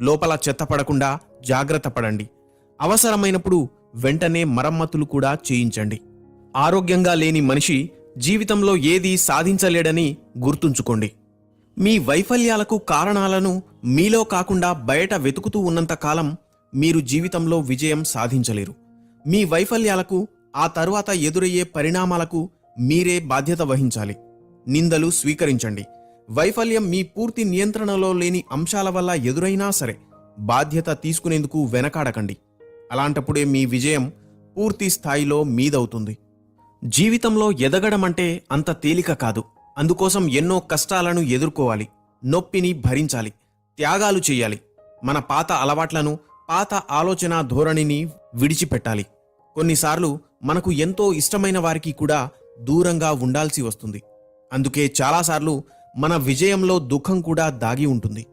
లోపల చెత్త పడకుండా జాగ్రత్త పడండి. అవసరమైనప్పుడు వెంటనే మరమ్మతులు కూడా చేయించండి. ఆరోగ్యంగా లేని మనిషి జీవితంలో ఏదీ సాధించలేడని గుర్తుంచుకోండి. మీ వైఫల్యాలకు కారణాలను మీలో కాకుండా బయట వెతుకుతూ ఉన్నంతకాలం మీరు జీవితంలో విజయం సాధించలేరు. మీ వైఫల్యాలకు ఆ తరువాత ఎదురయ్యే పరిణామాలకు మీరే బాధ్యత వహించాలి. నిందలు స్వీకరించండి. వైఫల్యం మీ పూర్తి నియంత్రణలో లేని అంశాల వల్ల ఎదురైనా సరే బాధ్యత తీసుకునేందుకు వెనకాడకండి. అలాంటప్పుడే మీ విజయం పూర్తి స్థాయిలో మీదవుతుంది. జీవితంలో ఎదగడం అంటే అంత తేలిక కాదు. అందుకోసం ఎన్నో కష్టాలను ఎదుర్కోవాలి. నొప్పిని భరించాలి. త్యాగాలు చేయాలి. మన పాత అలవాట్లను పాత ఆలోచన ధోరణిని విడిచిపెట్టాలి. కొన్నిసార్లు మనకు ఎంతో ఇష్టమైన వారికి కూడా దూరంగా ఉండాల్సి వస్తుంది. అందుకే చాలాసార్లు మన విజయంలో దుఃఖం కూడా దాగి ఉంటుంది.